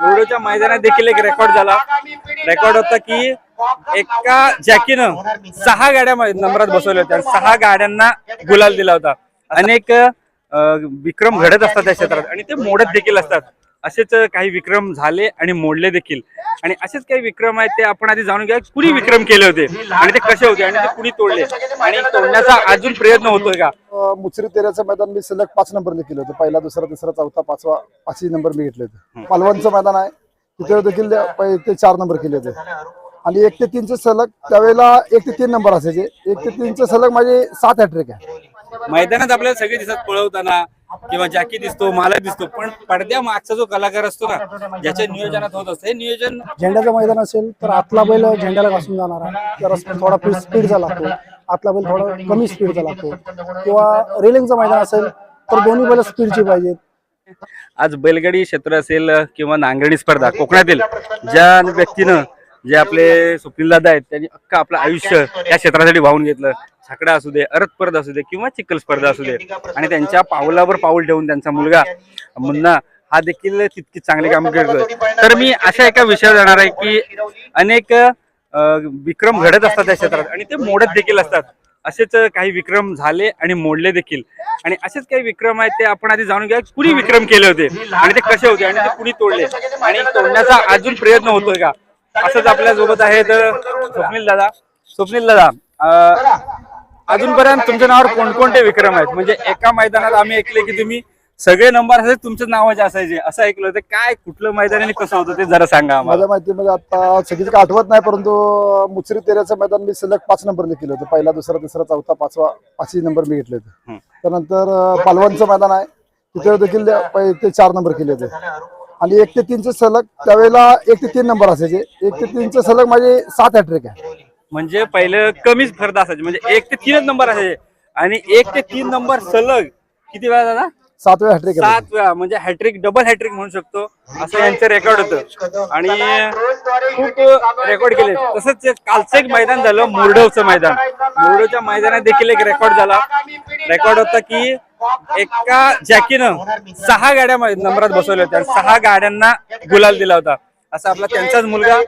मुरडोच्या मैदानात देखील एक रेकॉर्ड झाला. रेकॉर्ड होता की एका जॅकीनं सहा गाड्या नंबरात बसवल्या होत्या. सहा गाड्यांना गुलाल दिला होता. अनेक विक्रम घडत असतात त्या क्षेत्रात. आणि ते मोडत देखील असतात. असेच काही विक्रम झाले आणि मोडले देखील. आणि असेच काही विक्रम आहेत ते आपण आधी जाणून घ्या कुणी विक्रम केले होते? आणि ते कसे होते? आणि ते कुणी तोडले? आणि तोडण्याचा अजून प्रयत्न होतोय का? मुसरी तेऱ्याचं मैदान मी सलग पाच नंबरने केलं होतं. पहिला दुसरा तिसरा चौथा पाचवा पाचही नंबर मी घेतले होते. मालवणचं मैदान आहे. तिथे देखील ते चार नंबर केले होते. आणि एक ते तीनचे सलग त्यावेळेला एक ते तीन नंबर असायचे. एक ते तीनचे सलग माझे सात हॅट्रिक आहे. मैदानात आपल्याला सगळे दिसत पळवताना. किंवा जॅकी दिसतो मालक दिसतो पण पडद्या मागचा जो कलाकार असतो ना ज्याच्या नियोजनात होत असतं हे नियोजन झेंड्याचं मैदान असेल तर आतला बैल झेंड्याला घासून जाणार आहे. तर थोडा स्पीडचा लागतो. आतला बैल थोडा कमी स्पीडचा लागतो. किंवा रेलिंगचं मैदान असेल तर दोन्ही बैल स्पीडची पाहिजेत. आज बैलगाडी क्षेत्र असेल किंवा नांगरणी स्पर्धा कोकणातील ज्या व्यक्तीनं जे आपले स्वप्नील दादा आहेत त्यांनी अख्खा आपलं आयुष्य या क्षेत्रासाठी वाहून घेतलं. छाकडा असू दे अरत स्पर्धा असू दे किंवा चिखल स्पर्धा असू दे. आणि त्यांच्या पावलावर पाऊल ठेवून त्यांचा मुलगा मुन्ना हा देखील तितकी चांगली काम करतोय. तर मी अशा एका विषयावर जाणार आहे की अनेक विक्रम घडत असतात त्या क्षेत्रात आणि ते मोडत देखील असतात. असेच काही विक्रम झाले आणि मोडले देखील. आणि असेच काही विक्रम आहेत ते आपण आधी जाणून घ्या कुणी विक्रम केले होते आणि ते कसे होते आणि ते कुणी तोडले. आणि तोडण्याचा अजून प्रयत्न होतोय का? असंच आपल्यासोबत आहेत स्वप्नील दादा. स्वप्नील दादा अजूनपर्यंत तुमच्या नावावर कोणकोणते विक्रम आहेत? म्हणजे एका मैदानात आम्ही ऐकले की तुम्ही सगळे नंबर असायचे तुमच्या नावाचे असायचे. असं ऐकलं होतं. काय कुठलं मैदान आणि कसं होतं ते जरा सांगा माझ्या माहितीमध्ये आता सगळीच काय आठवत नाही परंतु मुसरी तेऱ्याचं मैदान मी सलग पाच नंबरने केलं होतं. पहिला दुसरा तिसरा चौथा पाचवा पाचही नंबर मी घेतले होते. त्यानंतर पालवणचं मैदान आहे. तिथे देखील ते चार नंबर केले होते. आणि एक ते तीनचे सलग त्यावेळेला एक ते तीन नंबर असायचे. एक ते तीनचे सलग माझे सात हॅट्रिक आहे. म्हणजे पहिलं कमीच फरद असायचे. म्हणजे एक ते तीनच नंबर असायचे. आणि एक ते तीन नंबर सलग किती वेळा दादा? सातवे हॅट्रिक आहे सात वेळा. म्हणजे हॅट्रिक डबल हॅट्रिक म्हणू शकतो. असं यांचं रेकॉर्ड होतं. आणि खूप रेकॉर्ड केले. तसंच कालचं एक मैदान झालं मुरडवचं मैदान. मुरडवच्या मैदानात देखील एक रेकॉर्ड झाला. रेकॉर्ड होता की एका जॅकीनं सहा गाड्या नंबरात बसवल्या होत्या. सहा गाड्यांना गुलाल दिला होता. असा आपला त्यांचाच मुलगा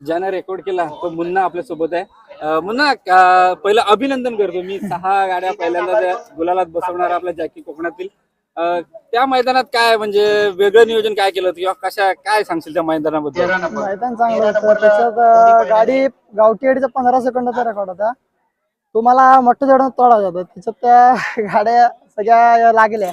ज्यानं रेकॉर्ड केला तो मुन्ना आपल्यासोबत आहे. मुन्ना पहिलं अभिनंदन करतो. मी सहा गाड्या पहिल्यांदा त्या गुलालात बसवणार आपल्या जॅकी कोकणातील. त्या मैदानात काय म्हणजे वेगळं नियोजन काय केलं होतं किंवा कशा काय सांगशील त्या मैदानाबद्दल? मैदान चांगलं होतं. त्याच्यात गाडी गावठी गाडीचा पंधरा सेकंदाचा रेकॉर्ड होता. तुम्हाला मोठं जडून तोडायचं होतं त्याच्यात त्या गाड्या सगळ्या लागल्या.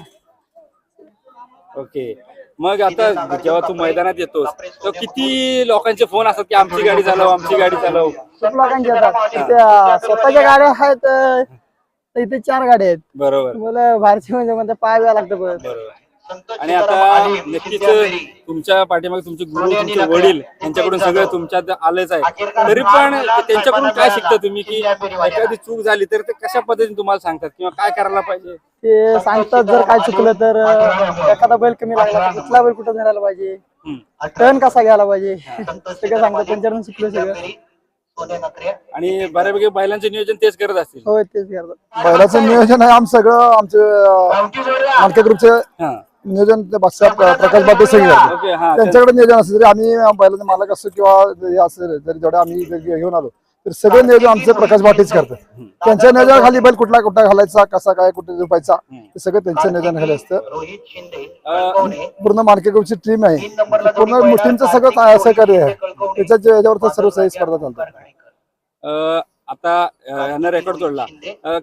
ओके. मग आता जेव्हा तू मैदानात येतोस तर किती लोकांचे फोन असतात की आमची गाडी चालव आमची गाडी चालव? खूप लोकांच्या येतात. त्या स्वतःच्या गाड्या आहेत तर इथे चार गाड्या आहेत. बरोबर. मला बाहेरची म्हणजे म्हणते पाय व्या लागतं बरोबर. आणि आता नक्कीच तुमच्या पाठीमागे तुमचे गुरु तुमचे वडील यांच्याकडून सगळं तुमच्यात आलंच आहे. तरी पण त्यांच्याकडून काय शिकता तुम्ही की एखादी चूक झाली तर ते कशा पद्धतीने तुम्हाला सांगतात किंवा काय करायला पाहिजे? ते सांगतात जर काय चुकलं तर एखादा बैल कमी लागला कुठला बैल कुठं नेला पाहिजे. टर्न कसा घ्यायला पाहिजे? सगळं सांगतात? त्यांच्याकडून शिकलो सगळं. आणि बऱ्यापैकी बैलांचे नियोजन तेच करत असतील. होय तेच करतात. बैलाचं नियोजन आहे आम सगळं आमचे ग्रुपचे हा. नियोजन ते बादशाह प्र- प्रकाश. ओके हा त्यांच्याकडे नियोजन असतं तरी आम्ही बैलाचे मालक असतो किंवा हे असेल जरी जेवढे आम्ही घेऊन आलो तर सगळे नियोजन आमचे प्रकाश बाटेच करतात. त्यांच्या नियोजनाखाली बैल कुठला कुठला घालायचा कसा काय कुठे झोपायचा ते सगळं त्यांच्या नियोजनाखाली असतं. पूर्ण मार्केट ग्रुपची टीम आहे. पूर्ण टीमचं सगळं सहकार्य आहे. त्याच्या याच्यावर तर सर्व सही स्पर्धा चालतात. अं, आता यानं रेकॉर्ड तोडला.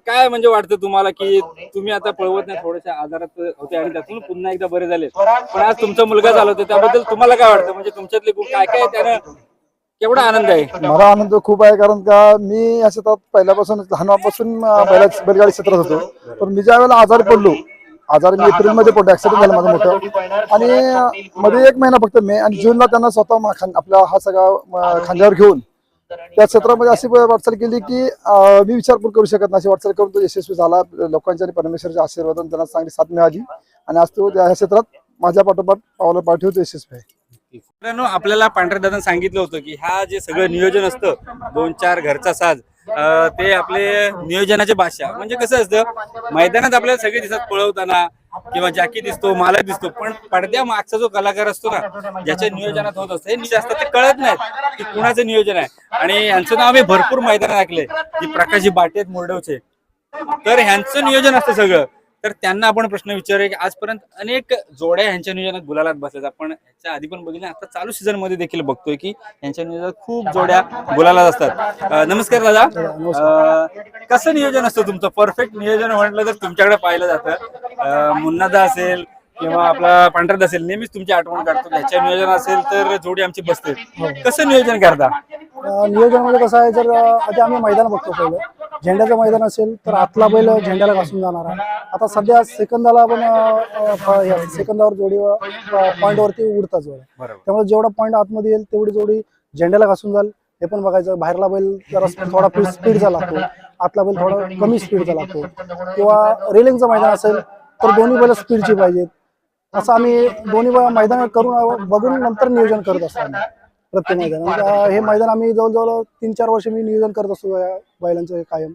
काय म्हणजे वाटतं तुम्हाला की तुम्ही आता पळवत नाही थोड्याशा आजारात होते आणि त्यातून पुन्हा एकदा बरे झाले पण आज तुमचा मुलगा झाला होता त्याबद्दल तुम्हाला काय वाटतं? म्हणजे तुमच्यातले गुण काय काय त्यानं केवढा आनंद आहे? मला आनंद खूप आहे कारण का मी या क्षेत्रात पहिल्यापासून लहानपासून बैला बैलगाडी क्षेत्रात होतो. पण मी ज्या वेळेला आजारी पडलो आजारी मी एप्रिलमध्ये पडलो ऍक्सिडेंट झाला माझा मोठं. आणि मध्ये एक महिना फक्त मे आणि जूनला त्यांना स्वतः आपला हा सगळा खांद्यावर घेऊन त्या क्षेत्रामध्ये अशी वाटचाल केली की मी विचार पण करू शकत नाही. अशी वाटचाल करून तो यशस्वी झाला. लोकांच्या आणि परमेश्वरच्या आशीर्वादाने त्यांना चांगली साथ मिळाली. आणि आज तो त्या क्षेत्रात माझ्या पाठोपाठ पावला पाठवतो यशस्वी आहे. मित्रांनो आपल्याला पांढऱ्या दादा सांगितलं होतं की हा जे सगळं नियोजन असतं दोन चार घरचा साज ते आपले नियोजनाचे भाषा म्हणजे कसं असतं मैदानात आपल्याला सगळे दिसत पळवताना किंवा जॅकी दिसतो मालक दिसतो पण पडद्या मागचा जो कलाकार असतो ना ज्याच्या नियोजनात होत असतं. हे निश्चित असतं ते कळत नाहीत की कुणाचं नियोजन आहे. आणि यांचं नाव आम्ही भरपूर मैदानात ऐकले जी प्रकाशजी बाटे आहेत मोरडवचे. तर ह्यांचं नियोजन असतं सगळं. तर त्यांना आपण प्रश्न विचारूया की आजपर्यंत अनेक जोड्या यांच्या नियोजनात गुलालात बसल्यात. आपण ह्याच्या आधी पण बघितलं आता चालू सीझनमध्ये देखील बघतोय की यांच्या नियोजनात खूप जोड्या गुलालात असतात. नमस्कार दादा. कसं नियोजन असतं तुमचं? परफेक्ट नियोजन म्हटलं तर तुमच्याकडे पाहिलं जातं. मुन्नादा असेल किंवा आपला पांढरद असेल नेहमीच तुमची आठवण काढतो ह्याच्या नियोजन असेल तर जोडी आमची बसते. कसं नियोजन करता? नियोजन म्हणजे कसं आहे जर आधी आम्ही मैदान बघतो पहिलं. झेंड्याचं मैदान असेल तर आतला बैल झेंड्याला घासून जाणार आहे. आता सध्या सेकंदाला या सेकंदावर जोडी पॉईंटवरती जोड्या. बरोबर. त्यामुळे जेवढा पॉईंट आतमध्ये येईल तेवढी जोडी झेंड्याला घासून जाईल. हे पण बघायचं बाहेरला बैल जरा थोडा स्पीडचा लागतो आतला बैल थोडा कमी स्पीडचा लागतो किंवा रेलिंगचं मैदान असेल तर दोन्ही बैल स्पीडची पाहिजेत. असं आम्ही दोन्ही मैदान करून बघून नंतर नियोजन करत असतो प्रत्येक मैदान म्हणजे, हे मैदान आम्ही जवळजवळ तीन चार वर्ष मी नियोजन करत असतो या बैलांचं हे कायम.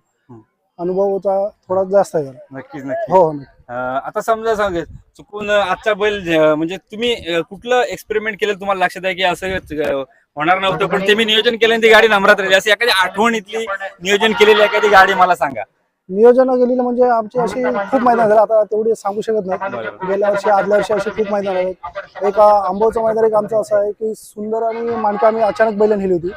अनुभवाचा थोडा जास्त आहे. नक्कीच नक्की हो हो नक्की. अं, आता समजा सांग चुकून आजचा बैल म्हणजे तुम्ही कुठलं एक्सपेरिमेंट केलं तुम्हाला लक्षात आहे की असं होणार नव्हतं पण ते मी नियोजन केलं ती गाडी नम्रात राहिली अशी एखादी आठवणीतली नियोजन केलेली एखादी गाडी मला सांगा नियोजन गेलेलं म्हणजे आमची अशी खूप मैदान झालं. आता तेवढी सांगू शकत नाही. गेल्या वर्षी आदल्या वर्षी अशी खूप मैदान आहेत. एक आंबोचं मैदान एक आमचं असं आहे की सुंदर आणि मानका आम्ही अचानक बैल नेली होती.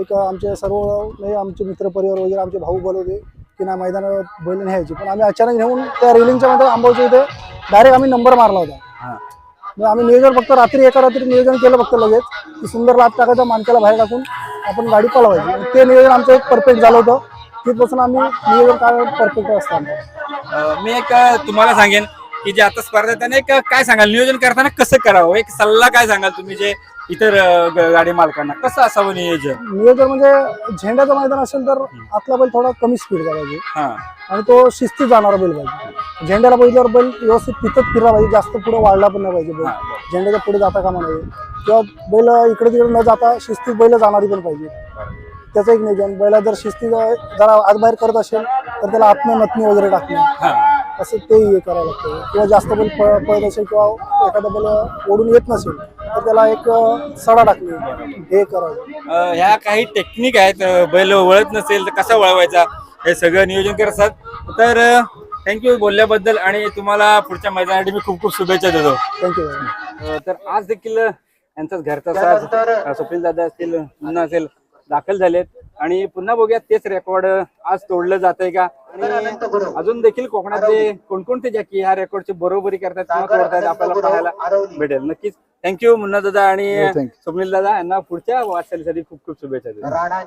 एक आमचे सर्व म्हणजे आमचे मित्र परिवार वगैरे आमचे भाऊ बोलवते की ना मैदानावर बैल न्यायची. पण आम्ही अचानक नेऊन त्या रेलिंगच्या मध्ये आंबोच्या इथे डायरेक्ट आम्ही नंबर मारला होता. मग आम्ही नियोजन फक्त रात्री एका रात्री नियोजन केलं फक्त लगेच. की सुंदर लाभ टाकायचा मानकाला बाहेर टाकून आपण गाडी पळवायची. आणि ते नियोजन आमचं एक परफेक्ट झालं होतं. तिथपासून आम्ही नियोजन काय परफेक्ट असतं आमचं. अं, मी एक अं, तुम्हाला सांगेन की जे आता स्पर्धा त्याने एक अं, काय सांगाल? नियोजन करताना कसं करावं? एक सल्ला काय सांगाल तुम्ही जे इतर अं, ग- गाडी मालकांना? कसं असावं नियोजन? नियोजन म्हणजे झेंड्याचं मैदान असेल तर आतला बैल थोडा कमी स्पीडचा पाहिजे. हा. आणि तो शिस्तीत जाणारा बैल पाहिजे. झेंड्याला बघितल्यावर बैल व्यवस्थित तिथंच फिरला पाहिजे जास्त पुढे वाढला पण नाही पाहिजे बैल. हा, बरं. झेंड्याच्या पुढे जाता कामा नये. किंवा बैल इकडे तिकडे न जाता शिस्तीत बैल जाणारी पण पाहिजे. त्याचं एक नियोजन. बैला जर शिस्ती जरा आत बाहेर करत असेल तर त्याला आत्म नतनी वगैरे टाकणे. हा. असं ते हे करावं लागतं. किंवा जास्त बैल पळ- पळत असेल किंवा एखादा बैल ओढून येत नसेल तर त्याला एक सडा टाकणे. हे करावं. ह्या काही टेक्निक आहेत बैल वळत नसेल तर कसा वळवायचा? हे सगळं नियोजन करत असतात. तर थँक्यू बोलल्याबद्दल आणि तुम्हाला पुढच्या मैदानासाठी मी खूप खूप शुभेच्छा देतो. थँक्यू तर आज देखील यांचाच घरचा स्वप्नील दादा असतील मुन्ना असेल दाखल झालेत. आणि पुन्हा बघूया तेच रेकॉर्ड आज तोडलं जातंय का? आणि अजून देखील कोकणातले कोणकोणते जॅकी ह्या रेकॉर्डची बरोबरी करतात किंवा तोडतायत आपल्याला पाहायला भेटेल नक्कीच. थँक्यू मुन्ना दादा आणि. स्वप्नील दादा यांना पुढच्या वाटचालीसाठी खूप खूप शुभेच्छा